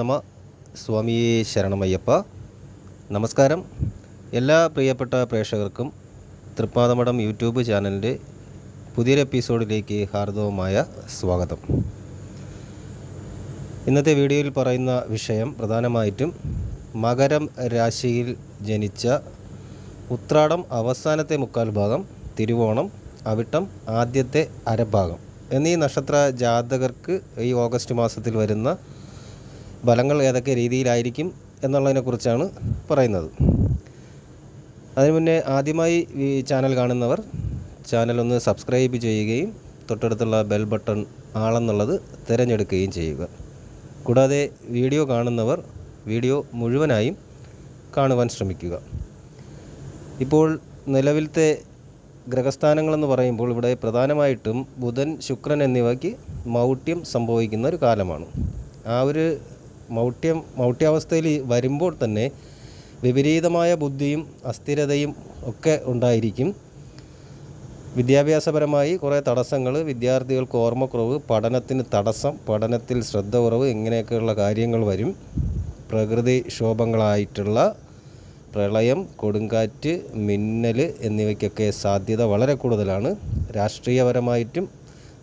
നമ. സ്വാമി ശരണമയ്യപ്പ. നമസ്കാരം. എല്ലാ പ്രിയപ്പെട്ട പ്രേക്ഷകർക്കും തൃപ്പാദമഠം യൂട്യൂബ് ചാനലിന്റെ പുതിയൊരു എപ്പിസോഡിലേക്ക് ഹാർദവമായ സ്വാഗതം. ഇന്നത്തെ വീഡിയോയിൽ പറയുന്ന വിഷയം പ്രധാനമായിട്ടും മകരം രാശിയിൽ ജനിച്ച ഉത്രാടം അവസാനത്തെ മുക്കാൽ ഭാഗം തിരുവോണം അവിട്ടം ആദ്യത്തെ അരഭാഗം എന്നീ നക്ഷത്ര ജാതകർക്ക് ഈ ഓഗസ്റ്റ് മാസത്തിൽ വരുന്ന ഫലങ്ങൾ ഏതൊക്കെ രീതിയിലായിരിക്കും എന്നുള്ളതിനെക്കുറിച്ചാണ് പറയുന്നത്. അതിനു മുന്നേ ആദ്യമായി ഈ ചാനൽ കാണുന്നവർ ചാനൽ ഒന്ന് സബ്സ്ക്രൈബ് ചെയ്യുകയും തൊട്ടടുത്തുള്ള ബെൽ ബട്ടൺ ആളെന്നുള്ളത് തിരഞ്ഞെടുക്കുകയും ചെയ്യുക. കൂടാതെ വീഡിയോ കാണുന്നവർ വീഡിയോ മുഴുവനായും കാണുവാൻ ശ്രമിക്കുക. ഇപ്പോൾ നിലവിലത്തെ ഗ്രഹസ്ഥാനങ്ങളെന്ന് പറയുമ്പോൾ ഇവിടെ പ്രധാനമായിട്ടും ബുധൻ ശുക്രൻ എന്നിവയ്ക്ക് മൗഢ്യം സംഭവിക്കുന്ന ഒരു കാലമാണ്. ആ ഒരു മൗഢ്യം മൗഢ്യാവസ്ഥയിൽ വരുമ്പോൾ തന്നെ വിപരീതമായ ബുദ്ധിയും അസ്ഥിരതയും ഒക്കെ ഉണ്ടായിരിക്കും. വിദ്യാഭ്യാസപരമായി കുറേ തടസ്സങ്ങൾ വിദ്യാർത്ഥികൾക്ക് ഓർമ്മക്കുറവ് പഠനത്തിന് തടസ്സം പഠനത്തിൽ ശ്രദ്ധ കുറവ് ഇങ്ങനെയൊക്കെയുള്ള കാര്യങ്ങൾ വരും. പ്രകൃതി ക്ഷോഭങ്ങളായിട്ടുള്ള പ്രളയം കൊടുങ്കാറ്റ് മിന്നൽ എന്നിവയ്ക്കൊക്കെ സാധ്യത വളരെ കൂടുതലാണ്. രാഷ്ട്രീയപരമായിട്ടും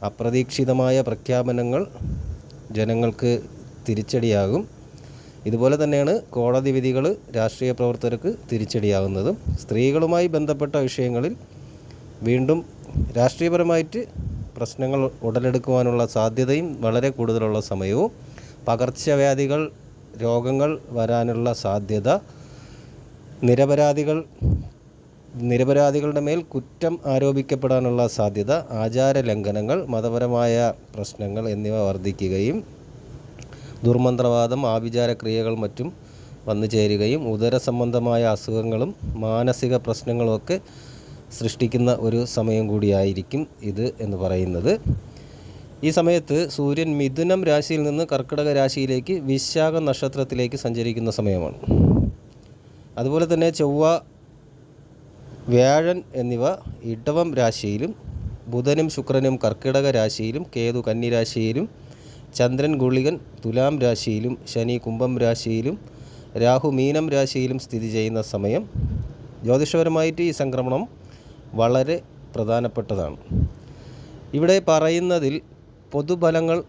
അപ്രതീക്ഷിതമായ പ്രഖ്യാപനങ്ങൾ ജനങ്ങൾക്ക് തിരിച്ചടിയാകും. ഇതുപോലെ തന്നെയാണ് കോടതി വിധികൾ രാഷ്ട്രീയ പ്രവർത്തകർക്ക് തിരിച്ചടിയാകുന്നതും സ്ത്രീകളുമായി ബന്ധപ്പെട്ട വിഷയങ്ങളിൽ വീണ്ടും രാഷ്ട്രീയപരമായിട്ട് പ്രശ്നങ്ങൾ ഉടലെടുക്കുവാനുള്ള സാധ്യതയും വളരെ കൂടുതലുള്ള സമയവും പകർച്ചവ്യാധികൾ രോഗങ്ങൾ വരാനുള്ള സാധ്യത നിരപരാധികൾ നിരപരാധികളുടെ മേൽ കുറ്റം ആരോപിക്കപ്പെടാനുള്ള സാധ്യത ആചാര ലംഘനങ്ങൾ മതപരമായ പ്രശ്നങ്ങൾ എന്നിവ വർദ്ധിക്കുകയും ദുർമന്ത്രവാദം ആഭിചാര ക്രിയകൾ മറ്റും വന്നു ചേരുകയും ഉദര സംബന്ധമായ അസുഖങ്ങളും മാനസിക പ്രശ്നങ്ങളുമൊക്കെ സൃഷ്ടിക്കുന്ന ഒരു സമയം കൂടിയായിരിക്കും ഇത് എന്ന് പറയുന്നത്. ഈ സമയത്ത് സൂര്യൻ മിഥുനം രാശിയിൽ നിന്ന് കർക്കിടക രാശിയിലേക്ക് വിശാഖ നക്ഷത്രത്തിലേക്ക് സഞ്ചരിക്കുന്ന സമയമാണ്. അതുപോലെ തന്നെ ചൊവ്വ വ്യാഴൻ എന്നിവ ഇടവം രാശിയിലും ബുധനും ശുക്രനും കർക്കിടക രാശിയിലും കേതു കന്നി രാശിയിലും ചന്ദ്രൻ ഗുളികൻ തുലാം രാശിയിലും ശനി കുംഭം രാശിയിലും രാഹു മീനം രാശിയിലും സ്ഥിതി ചെയ്യുന്ന സമയം ജ്യോതിഷപരമായിട്ട് ഈ സംക്രമണം വളരെ പ്രധാനപ്പെട്ടതാണ്. ഇവിടെ പറയുന്നതിൽ പൊതുഫലങ്ങൾ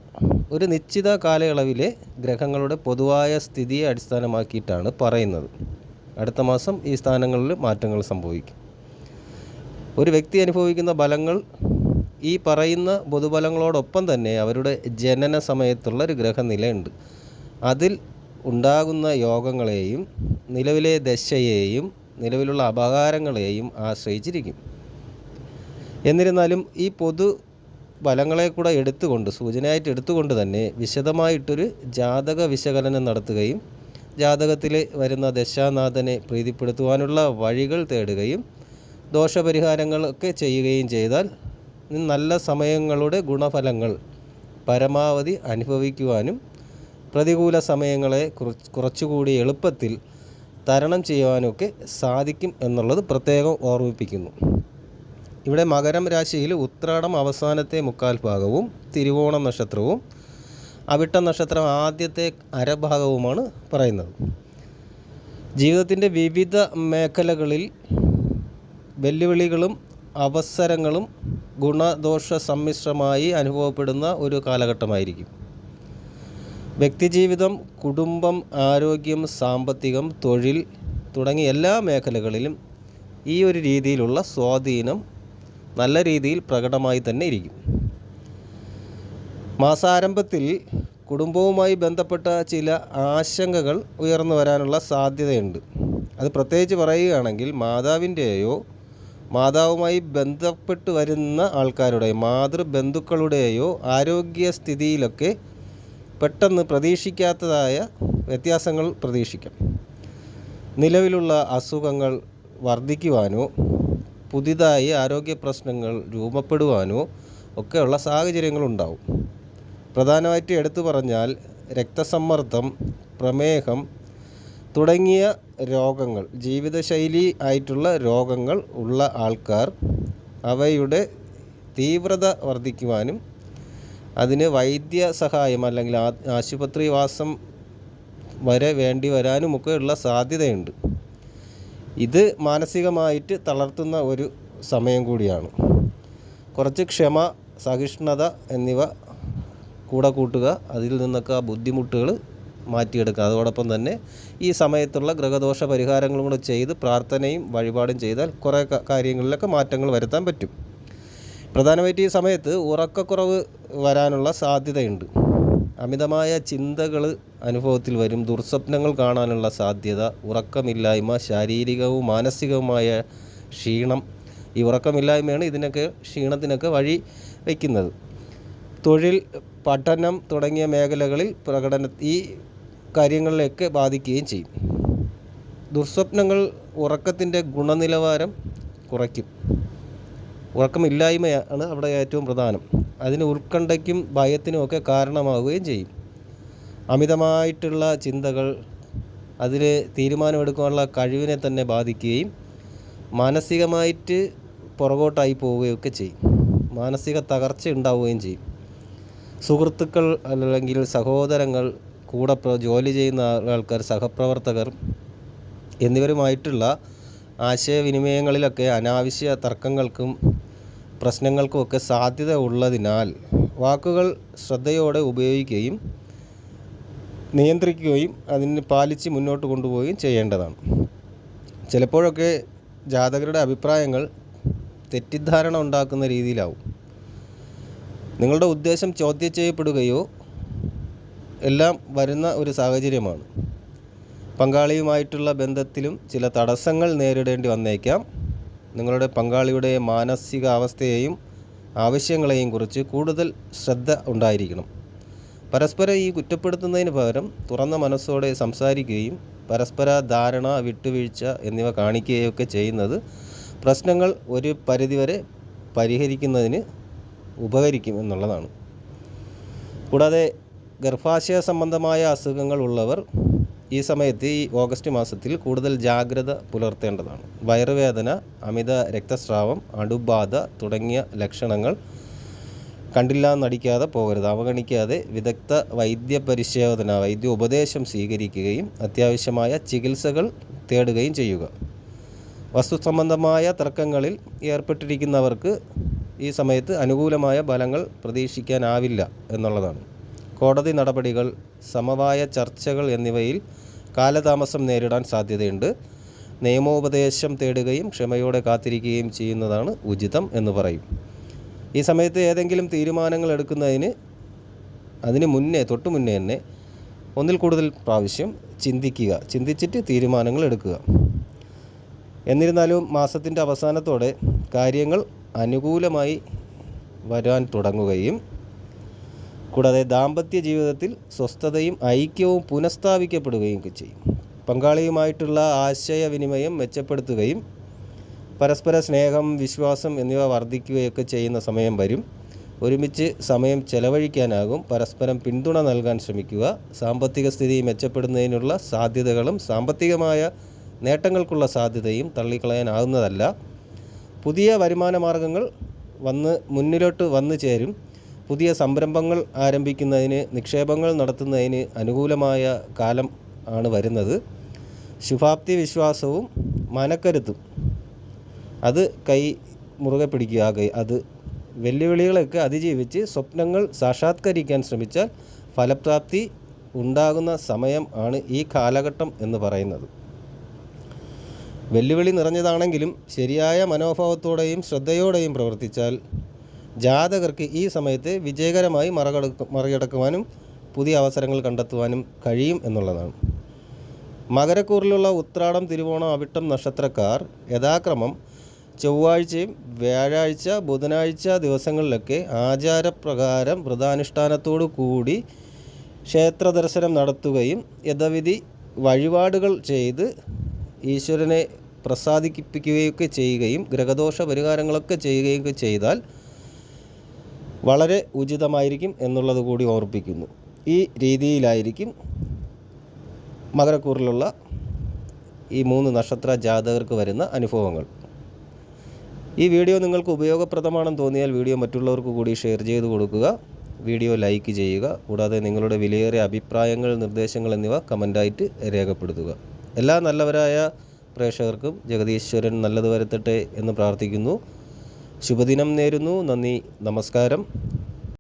ഒരു നിശ്ചിത കാലയളവിലെ ഗ്രഹങ്ങളുടെ പൊതുവായ സ്ഥിതിയെ അടിസ്ഥാനമാക്കിയിട്ടാണ് പറയുന്നത്. അടുത്ത മാസം ഈ സ്ഥാനങ്ങളിൽ മാറ്റങ്ങൾ സംഭവിക്കും. ഒരു വ്യക്തി അനുഭവിക്കുന്ന ഫലങ്ങൾ ഈ പറയുന്ന പൊതുബലങ്ങളോടൊപ്പം തന്നെ അവരുടെ ജനന സമയത്തുള്ള ഒരു ഗ്രഹനിലയുണ്ട്. അതിൽ ഉണ്ടാകുന്ന യോഗങ്ങളെയും നിലവിലെ ദശയെയും നിലവിലുള്ള അപകാരങ്ങളെയും ആശ്രയിച്ചിരിക്കും. എന്നിരുന്നാലും ഈ പൊതു ഫലങ്ങളെ കൂടെ എടുത്തുകൊണ്ട് സൂചനയായിട്ട് എടുത്തുകൊണ്ട് തന്നെ വിശദമായിട്ടൊരു ജാതക വിശകലനം നടത്തുകയും ജാതകത്തിൽ വരുന്ന ദശാനാഥനെ പ്രീതിപ്പെടുത്തുവാനുള്ള വഴികൾ തേടുകയും ദോഷപരിഹാരങ്ങളൊക്കെ ചെയ്യുകയും ചെയ്താൽ നല്ല സമയങ്ങളുടെ ഗുണഫലങ്ങൾ പരമാവധി അനുഭവിക്കുവാനും പ്രതികൂല സമയങ്ങളെ കുറച്ച് കുറച്ചുകൂടി എളുപ്പത്തിൽ തരണം ചെയ്യുവാനുമൊക്കെ സാധിക്കും എന്നുള്ളത് പ്രത്യേകം ഓർമ്മിപ്പിക്കുന്നു. ഇവിടെ മകരം രാശിയിൽ ഉത്രാടം അവസാനത്തെ മുക്കാൽ ഭാഗവും തിരുവോണം നക്ഷത്രവും അവിട്ട നക്ഷത്രം ആദ്യത്തെ അരഭാഗവുമാണ് പറയുന്നത്. ജീവിതത്തിന്റെ വിവിധ മേഖലകളിൽ വെല്ലുവിളികളും അവസരങ്ങളും ഗുണദോഷ സമ്മിശ്രമായി അനുഭവപ്പെടുന്ന ഒരു കാലഘട്ടമായിരിക്കും. വ്യക്തിജീവിതം കുടുംബം ആരോഗ്യം സാമ്പത്തികം തൊഴിൽ തുടങ്ങിയ എല്ലാ മേഖലകളിലും ഈ ഒരു രീതിയിലുള്ള സ്വാധീനം നല്ല രീതിയിൽ പ്രകടമായി തന്നെ ഇരിക്കും. മാസാരംഭത്തിൽ കുടുംബവുമായി ബന്ധപ്പെട്ട ചില ആശങ്കകൾ ഉയർന്നു വരാനുള്ള സാധ്യതയുണ്ട്. അത് പ്രത്യേകിച്ച് പറയുകയാണെങ്കിൽ മാതാവിന്റെയോ മാതാവുമായി ബന്ധപ്പെട്ട് വരുന്ന ആൾക്കാരുടെ മാതൃബന്ധുക്കളുടെയോ ആരോഗ്യസ്ഥിതിയിലൊക്കെ പെട്ടെന്ന് പ്രതീക്ഷിക്കാത്തതായ വ്യത്യാസങ്ങൾ പ്രതീക്ഷിക്കാം. നിലവിലുള്ള അസുഖങ്ങൾ വർദ്ധിക്കുവാനോ പുതിയതായി ആരോഗ്യ പ്രശ്നങ്ങൾ രൂപപ്പെടുവാനോ ഒക്കെയുള്ള സാഹചര്യങ്ങളുണ്ടാവും പ്രധാനമായിട്ട് എടുത്തു പറഞ്ഞാൽ രക്തസമ്മർദ്ദം പ്രമേഹം തുടങ്ങിയ രോഗങ്ങൾ ജീവിതശൈലി ആയിട്ടുള്ള രോഗങ്ങൾ ഉള്ള ആൾക്കാർ അവയുടെ തീവ്രത വർദ്ധിക്കുവാനും അതിന് വൈദ്യ സഹായം അല്ലെങ്കിൽ ആ- ആശുപത്രി വാസം വരെ വേണ്ടി വരാനുമൊക്കെ ഉള്ള സാധ്യതയുണ്ട്. ഇത് മാനസികമായിട്ട് തളർത്തുന്ന ഒരു സമയം കൂടിയാണ്. കുറച്ച് ക്ഷമ സഹിഷ്ണുത എന്നിവ കൂടെ കൂട്ടുക അതിൽ നിന്നൊക്കെ ആ ബുദ്ധിമുട്ടുകൾ മാറ്റിയെടുക്കുക. അതോടൊപ്പം തന്നെ ഈ സമയത്തുള്ള ഗ്രഹദോഷ പരിഹാരങ്ങളും കൂടെ ചെയ്ത് പ്രാർത്ഥനയും വഴിപാടും ചെയ്താൽ കുറേ കാര്യങ്ങളിലൊക്കെ മാറ്റങ്ങൾ വരുത്താൻ പറ്റും. പ്രധാനമായിട്ട് ഈ സമയത്ത് ഉറക്കക്കുറവ് വരാനുള്ള സാധ്യതയുണ്ട്. അമിതമായ ചിന്തകൾ അനുഭവത്തിൽ വരും. ദുർസ്വപ്നങ്ങൾ കാണാനുള്ള സാധ്യത ഉറക്കമില്ലായ്മ ശാരീരികവും മാനസികവുമായ ക്ഷീണം ഈ ഉറക്കമില്ലായ്മയാണ് ഇതിനൊക്കെ ക്ഷീണത്തിനൊക്കെ വഴി വയ്ക്കുന്നത്. തൊഴിൽ പഠനം തുടങ്ങിയ മേഖലകളിൽ പ്രകടന ഈ കാര്യങ്ങളിലേക്ക് ബാധിക്കുകയും ചെയ്യും. ദുർസ്വപ്നങ്ങൾ ഉറക്കത്തിന്റെ ഗുണനിലവാരം കുറയ്ക്കും. ഉറക്കമില്ലായ്മയാണ് അവിടെ ഏറ്റവും പ്രധാനം. അതിന് ഉത്കണ്ഠയ്ക്കും ഭയത്തിനുമൊക്കെ കാരണമാവുകയും ചെയ്യും. അമിതമായിട്ടുള്ള ചിന്തകൾ അതിൽ തീരുമാനമെടുക്കാനുള്ള കഴിവിനെ തന്നെ ബാധിക്കുകയും മാനസികമായിട്ട് പുറകോട്ടായി പോവുകയൊക്കെ ചെയ്യും. മാനസിക തകർച്ച ഉണ്ടാവുകയും ചെയ്യും. സുഹൃത്തുക്കൾ അല്ലെങ്കിൽ സഹോദരങ്ങൾ കൂടെ ജോലി ചെയ്യുന്ന ആൾക്കാർ സഹപ്രവർത്തകർ എന്നിവരുമായിട്ടുള്ള ആശയവിനിമയങ്ങളിലൊക്കെ അനാവശ്യ തർക്കങ്ങൾക്കും പ്രശ്നങ്ങൾക്കുമൊക്കെ സാധ്യത ഉള്ളതിനാൽ വാക്കുകൾ ശ്രദ്ധയോടെ ഉപയോഗിക്കുകയും നിയന്ത്രിക്കുകയും അതിന് പാലിച്ച് മുന്നോട്ട് കൊണ്ടുപോവുകയും ചെയ്യേണ്ടതാണ്. ചിലപ്പോഴൊക്കെ ജാതകരുടെ അഭിപ്രായങ്ങൾ തെറ്റിദ്ധാരണ ഉണ്ടാക്കുന്ന രീതിയിലാവും. നിങ്ങളുടെ ഉദ്ദേശം ചോദ്യം ചെയ്യപ്പെടുകയോ എല്ലാം വരുന്ന ഒരു സാഹചര്യമാണ്. പങ്കാളിയുമായിട്ടുള്ള ബന്ധത്തിലും ചില തടസ്സങ്ങൾ നേരിടേണ്ടി വന്നേക്കാം. നിങ്ങളുടെ പങ്കാളിയുടെ മാനസികാവസ്ഥയെയും ആവശ്യങ്ങളെയും കുറിച്ച് കൂടുതൽ ശ്രദ്ധ ഉണ്ടായിരിക്കണം. പരസ്പരം ഈ കുറ്റപ്പെടുത്തുന്നതിന് പകരം തുറന്ന മനസ്സോടെ സംസാരിക്കുകയും പരസ്പര ധാരണ വിട്ടുവീഴ്ച എന്നിവ കാണിക്കുകയൊക്കെ ചെയ്യുന്നത് പ്രശ്നങ്ങൾ ഒരു പരിധിവരെ പരിഹരിക്കുന്നതിന് ഉപകരിക്കും എന്നുള്ളതാണ്. കൂടാതെ ഗർഭാശയ സംബന്ധമായ അസുഖങ്ങൾ ഉള്ളവർ ഈ സമയത്ത് ഈ ഓഗസ്റ്റ് മാസത്തിൽ കൂടുതൽ ജാഗ്രത പുലർത്തേണ്ടതാണ്. വയറുവേദന അമിത രക്തസ്രാവം അണുബാധ തുടങ്ങിയ ലക്ഷണങ്ങൾ കണ്ടില്ല നടിക്കാതെ പോകരുത്. അവഗണിക്കാതെ വിദഗ്ധ വൈദ്യ പരിശോധന വൈദ്യ ഉപദേശം സ്വീകരിക്കുകയും അത്യാവശ്യമായ ചികിത്സകൾ തേടുകയും ചെയ്യുക. വസ്തു സംബന്ധമായ തർക്കങ്ങളിൽ ഏർപ്പെട്ടിരിക്കുന്നവർക്ക് ഈ സമയത്ത് അനുകൂലമായ ഫലങ്ങൾ പ്രതീക്ഷിക്കാനാവില്ല എന്നുള്ളതാണ്. കോടതി നടപടികൾ സമവായ ചർച്ചകൾ എന്നിവയിൽ കാലതാമസം നേരിടാൻ സാധ്യതയുണ്ട്. നിയമോപദേശം തേടുകയും ക്ഷമയോടെ കാത്തിരിക്കുകയും ചെയ്യുന്നതാണ് ഉചിതം എന്ന് പറയും. ഈ സമയത്ത് ഏതെങ്കിലും തീരുമാനങ്ങൾ എടുക്കുന്നതിന് അതിന് മുന്നേ തൊട്ടു മുന്നേ തന്നെ ഒന്നിൽ കൂടുതൽ പ്രാവശ്യം ചിന്തിക്കുക ചിന്തിച്ചിട്ട് തീരുമാനങ്ങൾ എടുക്കുക. എന്നിരുന്നാലും മാസത്തിന്റെ അവസാനത്തോടെ കാര്യങ്ങൾ അനുകൂലമായി വരാൻ തുടങ്ങുകയും കൂടാതെ ദാമ്പത്യ ജീവിതത്തിൽ സ്വസ്ഥതയും ഐക്യവും പുനഃസ്ഥാപിക്കപ്പെടുകയും ചെയ്യും. പങ്കാളിയുമായിട്ടുള്ള ആശയവിനിമയം മെച്ചപ്പെടുത്തുകയും പരസ്പര സ്നേഹം വിശ്വാസം എന്നിവ വർദ്ധിക്കുകയൊക്കെ ചെയ്യുന്ന സമയം വരും. ഒരുമിച്ച് സമയം ചെലവഴിക്കാനാകും. പരസ്പരം പിന്തുണ നൽകാൻ ശ്രമിക്കുക. സാമ്പത്തിക സ്ഥിതി മെച്ചപ്പെടുന്നതിനുള്ള സാധ്യതകളും സാമ്പത്തികമായ നേട്ടങ്ങൾക്കുള്ള സാധ്യതയും തള്ളിക്കളയാനാകുന്നതല്ല പുതിയ വരുമാന മാർഗങ്ങൾ വന്ന് മുന്നിലോട്ട് വന്നു ചേരും. പുതിയ സംരംഭങ്ങൾ ആരംഭിക്കുന്നതിന് നിക്ഷേപങ്ങൾ നടത്തുന്നതിന് അനുകൂലമായ കാലം ആണ് വരുന്നത്. ശുഭാപ്തി വിശ്വാസവും മനക്കരുത്തും. അത് കൈ മുറുകെ പിടിക്കുക കൈ- അത് വെല്ലുവിളികളൊക്കെ അതിജീവിച്ച് സ്വപ്നങ്ങൾ സാക്ഷാത്കരിക്കാൻ ശ്രമിച്ചാൽ ഫലപ്രാപ്തി ഉണ്ടാകുന്ന സമയം ആണ് ഈ കാലഘട്ടം എന്ന് പറയുന്നത്. വെല്ലുവിളി നിറഞ്ഞതാണെങ്കിലും ശരിയായ മനോഭാവത്തോടെയും ശ്രദ്ധയോടെയും പ്രവർത്തിച്ചാൽ ജാതകർക്ക് ഈ സമയത്ത് വിജയകരമായി മറികടക്ക മറികടക്കുവാനും പുതിയ അവസരങ്ങൾ കണ്ടെത്തുവാനും കഴിയും എന്നുള്ളതാണ്. മകരക്കൂറിലുള്ള ഉത്രാടം തിരുവോണം അവിട്ടം നക്ഷത്രക്കാർ യഥാക്രമം ചൊവ്വാഴ്ചയും വ്യാഴാഴ്ച ബുധനാഴ്ച ദിവസങ്ങളിലൊക്കെ ആചാരപ്രകാരം വ്രതാനുഷ്ഠാനത്തോടു കൂടി ക്ഷേത്ര ദർശനം നടത്തുകയും യഥവിധി വഴിപാടുകൾ ചെയ്ത് ഈശ്വരനെ പ്രസാദിപ്പിക്കുകയൊക്കെ ചെയ്യുകയും ഗ്രഹദോഷ പരിഹാരങ്ങളൊക്കെ ചെയ്യുകയൊക്കെ ചെയ്താൽ വളരെ ഉചിതമായിരിക്കും എന്നുള്ളത് കൂടി ഓർപ്പിക്കുന്നു. ഈ രീതിയിലായിരിക്കും മകരക്കൂറിലുള്ള ഈ മൂന്ന് നക്ഷത്ര ജാതകർക്ക് വരുന്ന അനുഭവങ്ങൾ. ഈ വീഡിയോ നിങ്ങൾക്ക് ഉപയോഗപ്രദമാണെന്ന് തോന്നിയാൽ വീഡിയോ മറ്റുള്ളവർക്ക് കൂടി ഷെയർ ചെയ്ത് കൊടുക്കുക. വീഡിയോ ലൈക്ക് ചെയ്യുക. കൂടാതെ നിങ്ങളുടെ വിലയേറിയ അഭിപ്രായങ്ങൾ നിർദ്ദേശങ്ങൾ എന്നിവ കമന്റായിട്ട് രേഖപ്പെടുത്തുക. എല്ലാ നല്ലവരായ പ്രേക്ഷകർക്കും ജഗദീശ്വരൻ നല്ലത് വരുത്തട്ടെ എന്ന് പ്രാർത്ഥിക്കുന്നു. ശുഭദിനം നേരുന്നു. നന്ദി. നമസ്കാരം.